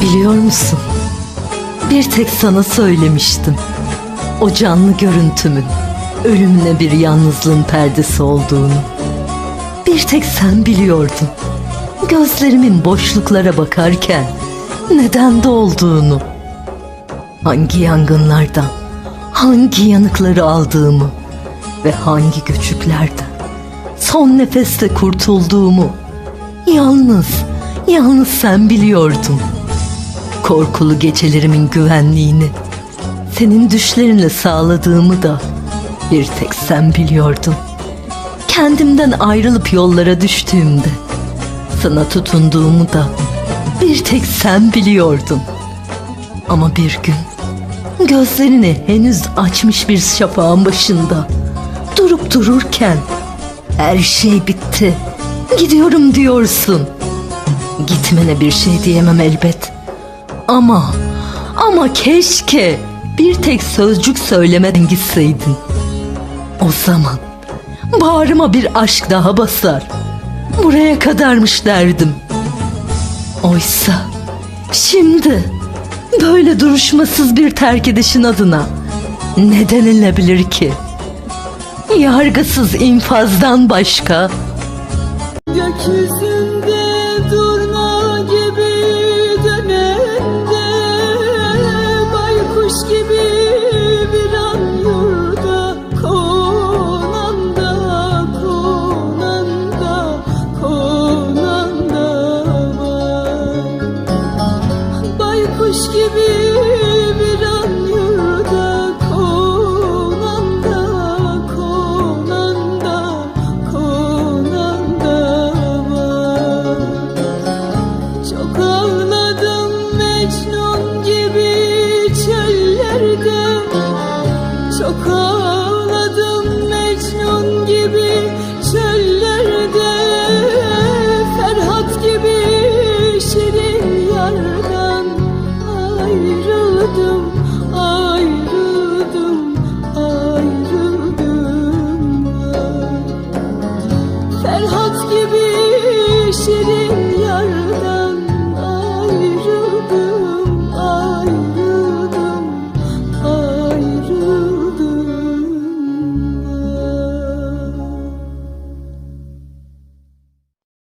Biliyor musun? Bir tek sana söylemiştim. O canlı görüntümün ölümüne bir yalnızlığın perdesi olduğunu. Bir tek sen biliyordun. Gözlerimin boşluklara bakarken neden de olduğunu. Hangi yangınlardan, hangi yanıkları aldığımı ve hangi göçüklerden son nefeste kurtulduğumu yalnız, yalnız sen biliyordun. Korkulu gecelerimin güvenliğini senin düşlerinle sağladığımı da bir tek sen biliyordun. Kendimden ayrılıp yollara düştüğümde sana tutunduğumu da bir tek sen biliyordun. Ama bir gün gözlerini henüz açmış bir şafağın başında durup dururken her şey bitti. Gidiyorum diyorsun. Gitmene bir şey diyemem elbet. Ama ama keşke bir tek sözcük söylemeden gitseydin. O zaman bağrıma bir aşk daha basar. Buraya kadarmış derdim. Oysa şimdi böyle duruşmasız bir terk edişin adına ne denilebilir ki? Yargısız infazdan başka Gökyüzü Çok ağır